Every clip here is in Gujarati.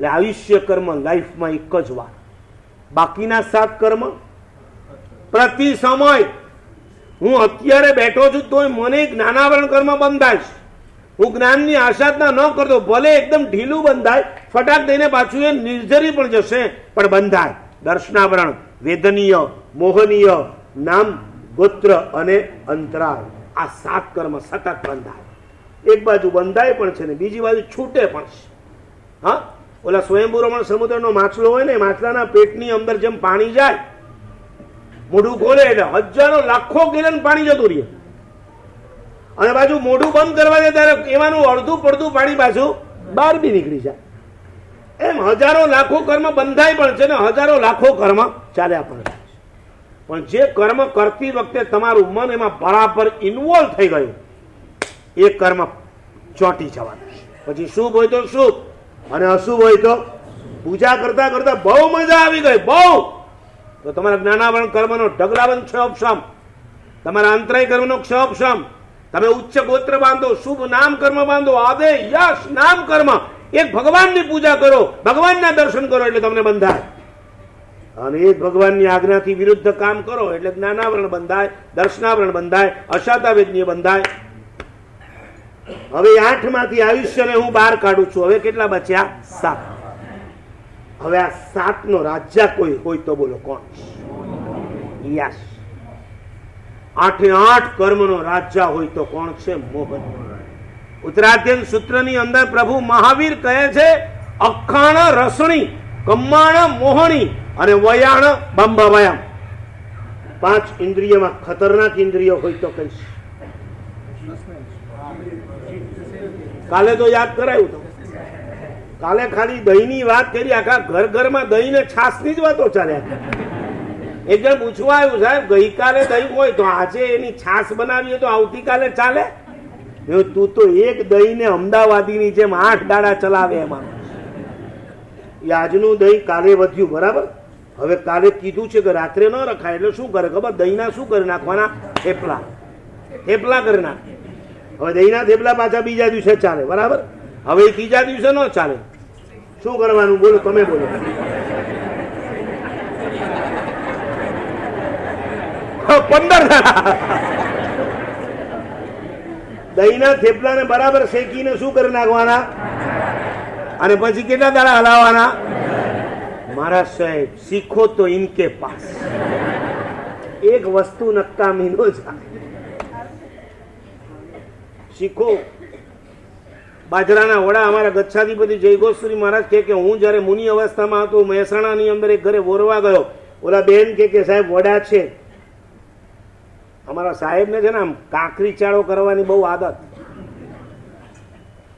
એટલે આયુષ્ય કર્મ લાઈફમાં એક જ વાર બાકીના સાત કર્મ? પ્રતિ સમય. હું અત્યારે બેઠો છું તોય મને જ્ઞાનાવરણ કર્મ બંધાય હું જ્ઞાનની આસાધના ન કરતો, ભલે એકદમ ઢીલું બંધાય, ફટાક દઈને પાછું એ નિર્જરી પણ જશે, પણ બંધાય. દર્શનાવરણ, વેદનીય, મોહનીય, નામ, ગોત્ર અને અંતરાળ આ સાત કર્મ સતત બંધાય. એક બાજુ બંધાય પણ છે ને બીજી બાજુ છૂટે પણ છે. હા? ઓલા સ્વયંભૂરમણ સમુદ્રનો માછલો હોય ને માછલાના પેટની અંદર જેમ પાણી જાય, મોઢું ખોલે એટલે હજારો લાખો ગેલન પાણી જતું રહે. અને બાજુ મોઢું બંધ કરવા દે ત્યારે એમાંનું અડધું પડધું પાણી પાછું બહાર બી નીકળી જાય. એમ હજારો લાખો કર્મ બંધાય પણ છે ને, હજારો લાખો કર્મ ચાલ્યા પણ છે. પણ જે કર્મ કરતી વખતે તમારું મન એમાં બરાબર ઇન્વોલ્વ થઈ ગયું, એ કર્મ ચોંટી જવાનું પછી શુભ હોય તો શુભ અને અશુભ હોય તો પૂજા કરતા કરતા બહુ મજા આવી ગઈ, બહુ. તો તમારા જ્ઞાનાવરણ કર્મનો ઢગલાવન ક્ષયોપશમ તમારા અંતરાય કર્મનો ક્ષયોપશમ તમે ઉચ્ચ ગોત્ર બાંધો, શુભ નામ કર્મ બાંધો, આદે યશ નામ કર્મ. એક ભગવાનની પૂજા કરો, ભગવાનના દર્શન કરો એટલે તમને બંધાય. અને એ ભગવાનની આજ્ઞાથી વિરુદ્ધ કામ કરો એટલે જ્ઞાનાવરણ બંધાય, દર્શનાવરણ બંધાય અશાતાવેદનીય બંધાય. હવે આઠમાંથી આયુષ્યને હું બહાર કાઢું છું. હવે કેટલા બચ્યા? સાત. હવે આ સાત નો રાજા કોઈ હોય તો બોલો કોણ? યસ. આઠે આઠ કર્મનો રાજા હોય તો કોણ છે? મોહન. ઉત્તરાધ્યન સૂત્રની અંદર પ્રભુ મહાવીર કહે છે, અખાણ રસણી, કમ્માણ મોહણી અને વયાણ બંબવયમ. પાંચ ઇન્દ્રિયમાં ખતરનાક ઇન્દ્રિય હોય તો કહીશ. કાલે તો યાદ કરાયું તો કાલે ખાલી દહીંની વાત કરી, આખા ઘર ઘરમાં દહીં ને છાસની જ વાતો ચાલ્યા એક જણ પૂછવા આવ્યું, સાહેબ, ગઈકાલે દહીં હોય તો આજે એની છાસ બનાવીએ તો આવતીકાલે ચાલે? તું તો એક દહીં ને અમદાવાદીની જેમ આઠ દાડા ચલાવે એમાં. આજનું દહીં કાલે વધ્યું, બરાબર? હવે કાલે કીધું છે કે રાત્રે ન રખાય, એટલે શું કરે ખબર? દહીંના શું કરી નાખવાના? થેપલા. થેપલા કરી નાખે. હવે દહીંના થેપલા પાછા બીજા દિવસે ચાલે, બરાબર? હવે ત્રીજા દિવસે ન ચાલે. શું કરવાનું? બોલો, તમે બોલો. પંદર દહીંના થેપલાને બરાબર શેકીને શું કરી નાખવાના? અને પછી કેટલા દાડા હલાવવાના? મારા સાહેબ, શીખો તો ઇનકે પાસ. એક વસ્તુ નકામી નો જાય. શીખો. બાજરાના વડા અમારા ગચ્છાધિપતિ જય ગોસ્વામી મહારાજ કહે કે, હું જ્યારે મુનિ અવસ્થામાં હતો, મહેસાણાની અંદર એક ઘરે વોરવા ગયો. ઓલા બેન કે કે, સાહેબ, વડા છે. અમારા સાહેબને છે ને આમ કાંકરી ચાળો કરવાની બહુ આદત.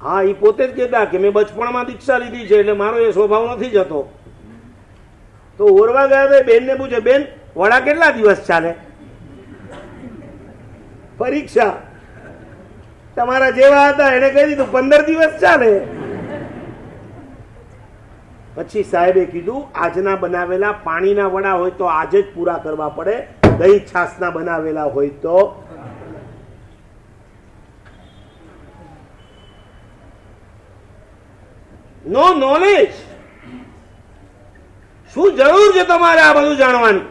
હા એ પોતે જ કહેતા કે, મેં બચપણમાં દીક્ષા લીધી છે, એટલે મારો એ સ્વભાવ નથી જતો. તો ઓરવા ગયા તો બેનને પૂછે, બેન, વડા કેટલા દિવસ ચાલે? પરીક્ષા. તમારા જેવા હતા, એને કહી દીધું, પંદર દિવસ ચાલે. પછી સાહેબે કીધું, આજના બનાવેલા પાણીના વડા હોય તો આજે જ પૂરા કરવા પડે, દહીં છાસના બનાવેલા હોય તો. નો નોલેજ શું જરૂર છે તમારે આ બધું જાણવાની?